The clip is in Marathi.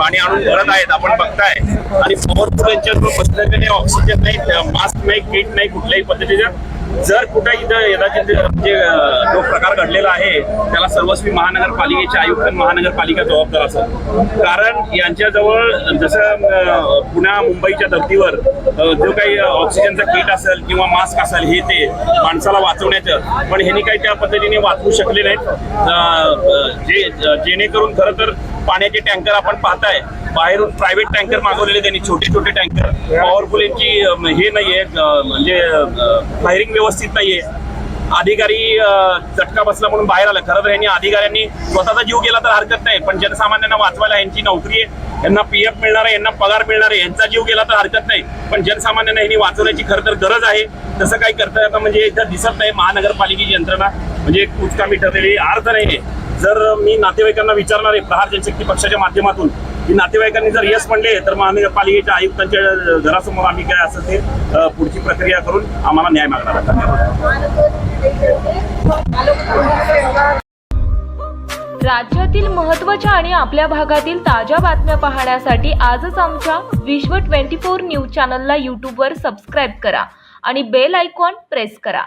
पाणी आणून भरत आहेत आपण बघताय. आणि पॉवरफुल यांच्याजवळ बसलेले ऑक्सिजन नाही मास्क नाही किट नाही कुठल्याही पद्धतीचं. जर कुठे इथं यदाचित म्हणजे, जे जो प्रकार घडलेला आहे त्याला सर्वस्वी महानगरपालिकेचे आयुक्त महानगरपालिका जबाबदार असत कारण यांच्याजवळ जसं पुण्या मुंबईच्या धर्तीवर जो काही ऑक्सिजनचा किट असेल किंवा मास्क असेल हे ते माणसाला वाचवण्याचं पण ह्यांनी काही त्या पद्धतीने वाचवू शकले नाहीत. जे जेणेकरून खरं तर पाण्याचे टँकर आपण पाहताय. बाहेरून प्रायव्हेट टँकर मागवलेले त्यांनी छोटे छोटे टँकर पॉवरफुल यांची हे नाहीये म्हणजे फायरिंग व्यवस्थित नाहीये. अधिकारी चटका बसला म्हणून बाहेर आलं. खरं तर यांनी अधिकाऱ्यांनी स्वतःचा जीव गेला तर हरकत नाही पण जनसामान्यांना वाचवायला यांची नोकरी आहे. यांना पी एफ मिळणार आहे यांना पगार मिळणार आहे यांचा जीव गेला तर हरकत नाही. पण जनसामान्यांना यांनी वाचवण्याची खरं तर गरज आहे. तसं काही करता येतं म्हणजे इथं दिसत नाही. महानगरपालिकेची यंत्रणा म्हणजे कुचकामी ठरलेली अर्थ नाही आहे जर मी नातेवाईकांना विचारणार आहे प्रहार जनशक्ती पक्षाच्या माध्यमातून की नातेवाईकांनी जर यश म्हणले तर महानगरपालिकेच्या आयुक्तांच्या घरासमोर आम्ही काय असं ते पुढची प्रक्रिया करून आम्हाला न्याय मागणार आहे धन्यवाद. राज्यातील महत्त्वाच्या आणि आपल्या भागातील ताज्या बातम्या पाहण्यासाठी आजच आमच्या विश्व 24 न्यूज चॅनलला यूट्यूबवर सबस्क्राईब करा आणि बेल आयकॉन प्रेस करा.